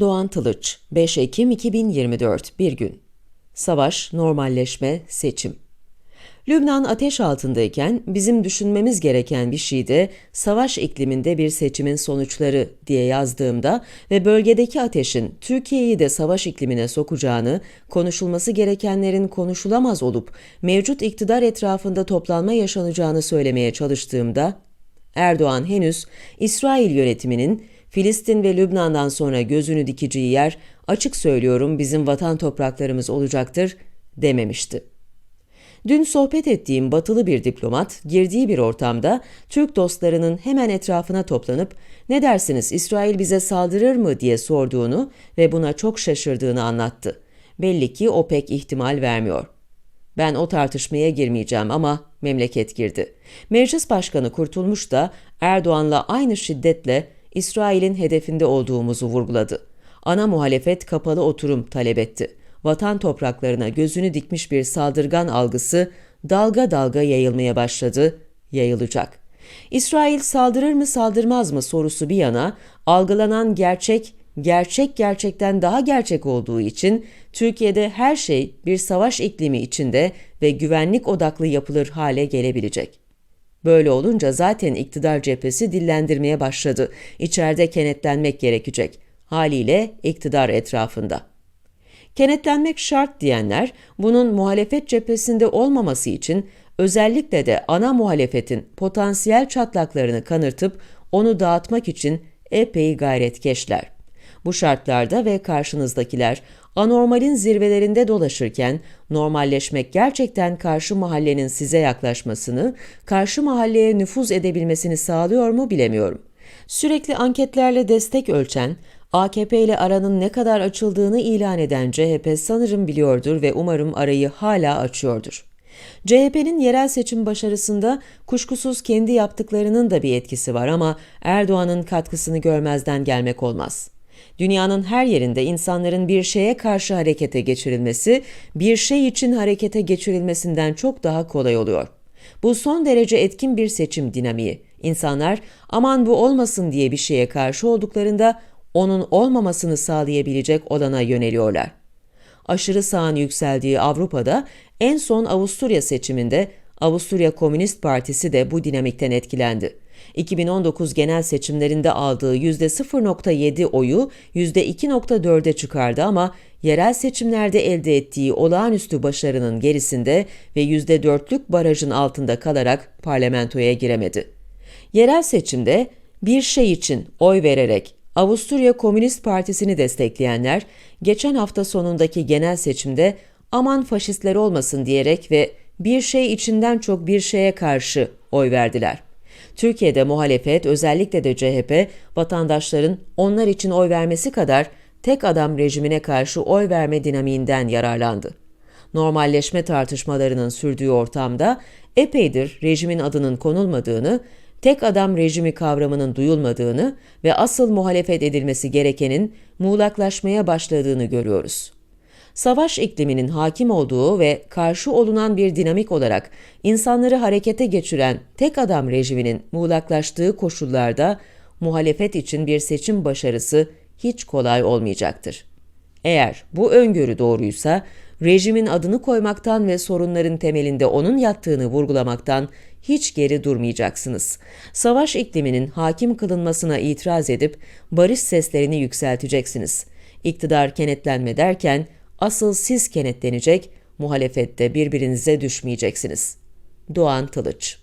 Doğan Tılıç, 5 Ekim 2024, bir gün. Savaş, normalleşme, seçim. Lübnan ateş altındayken bizim düşünmemiz gereken bir şey de savaş ikliminde bir seçimin sonuçları diye yazdığımda ve bölgedeki ateşin Türkiye'yi de savaş iklimine sokacağını, konuşulması gerekenlerin konuşulamaz olup mevcut iktidar etrafında toplanma yaşanacağını söylemeye çalıştığımda Erdoğan henüz İsrail yönetiminin Filistin ve Lübnan'dan sonra gözünü dikeceği yer açık söylüyorum bizim vatan topraklarımız olacaktır dememişti. Dün sohbet ettiğim batılı bir diplomat girdiği bir ortamda Türk dostlarının hemen etrafına toplanıp ne dersiniz İsrail bize saldırır mı diye sorduğunu ve buna çok şaşırdığını anlattı. Belli ki o pek ihtimal vermiyor. Ben o tartışmaya girmeyeceğim ama memleket girdi. Meclis Başkanı Kurtulmuş da Erdoğan'la aynı şiddetle İsrail'in hedefinde olduğumuzu vurguladı. Ana muhalefet kapalı oturum talep etti. Vatan topraklarına gözünü dikmiş bir saldırgan algısı dalga dalga yayılmaya başladı, yayılacak. İsrail saldırır mı saldırmaz mı sorusu bir yana algılanan gerçek gerçek gerçekten daha gerçek olduğu için Türkiye'de her şey bir savaş iklimi içinde ve güvenlik odaklı yapılır hale gelebilecek. Böyle olunca zaten iktidar cephesi dillendirmeye başladı. İçeride kenetlenmek gerekecek. Haliyle iktidar etrafında. Kenetlenmek şart diyenler bunun muhalefet cephesinde olmaması için özellikle de ana muhalefetin potansiyel çatlaklarını kanırtıp onu dağıtmak için epey gayretkeşler. Bu şartlarda ve karşınızdakiler anormalin zirvelerinde dolaşırken normalleşmek gerçekten karşı mahallenin size yaklaşmasını, karşı mahalleye nüfuz edebilmesini sağlıyor mu bilemiyorum. Sürekli anketlerle destek ölçen, AKP ile aranın ne kadar açıldığını ilan eden CHP sanırım biliyordur ve umarım arayı hala açıyordur. CHP'nin yerel seçim başarısında kuşkusuz kendi yaptıklarının da bir etkisi var ama Erdoğan'ın katkısını görmezden gelmek olmaz. Dünyanın her yerinde insanların bir şeye karşı harekete geçirilmesi, bir şey için harekete geçirilmesinden çok daha kolay oluyor. Bu son derece etkin bir seçim dinamiği. İnsanlar aman bu olmasın diye bir şeye karşı olduklarında onun olmamasını sağlayabilecek olana yöneliyorlar. Aşırı sağın yükseldiği Avrupa'da en son Avusturya seçiminde Avusturya Komünist Partisi de bu dinamikten etkilendi. 2019 genel seçimlerinde aldığı %0.7 oyu %2.4'e çıkardı ama yerel seçimlerde elde ettiği olağanüstü başarının gerisinde ve %4'lük barajın altında kalarak parlamentoya giremedi. Yerel seçimde bir şey için oy vererek Avusturya Komünist Partisi'ni destekleyenler geçen hafta sonundaki genel seçimde aman faşistler olmasın diyerek ve bir şey içinden çok bir şeye karşı oy verdiler. Türkiye'de muhalefet özellikle de CHP vatandaşların onlar için oy vermesi kadar tek adam rejimine karşı oy verme dinamiğinden yararlandı. Normalleşme tartışmalarının sürdüğü ortamda epeydir rejimin adının konulmadığını, tek adam rejimi kavramının duyulmadığını ve asıl muhalefet edilmesi gerekenin muğlaklaşmaya başladığını görüyoruz savaş ikliminin hakim olduğu ve karşı olunan bir dinamik olarak insanları harekete geçiren tek adam rejiminin muğlaklaştığı koşullarda muhalefet için bir seçim başarısı hiç kolay olmayacaktır. Eğer bu öngörü doğruysa, rejimin adını koymaktan ve sorunların temelinde onun yattığını vurgulamaktan hiç geri durmayacaksınız. Savaş ikliminin hakim kılınmasına itiraz edip barış seslerini yükselteceksiniz. İktidar kenetlenme derken Asıl siz kenetlenecek, muhalefette birbirinize düşmeyeceksiniz. Doğan Tılıç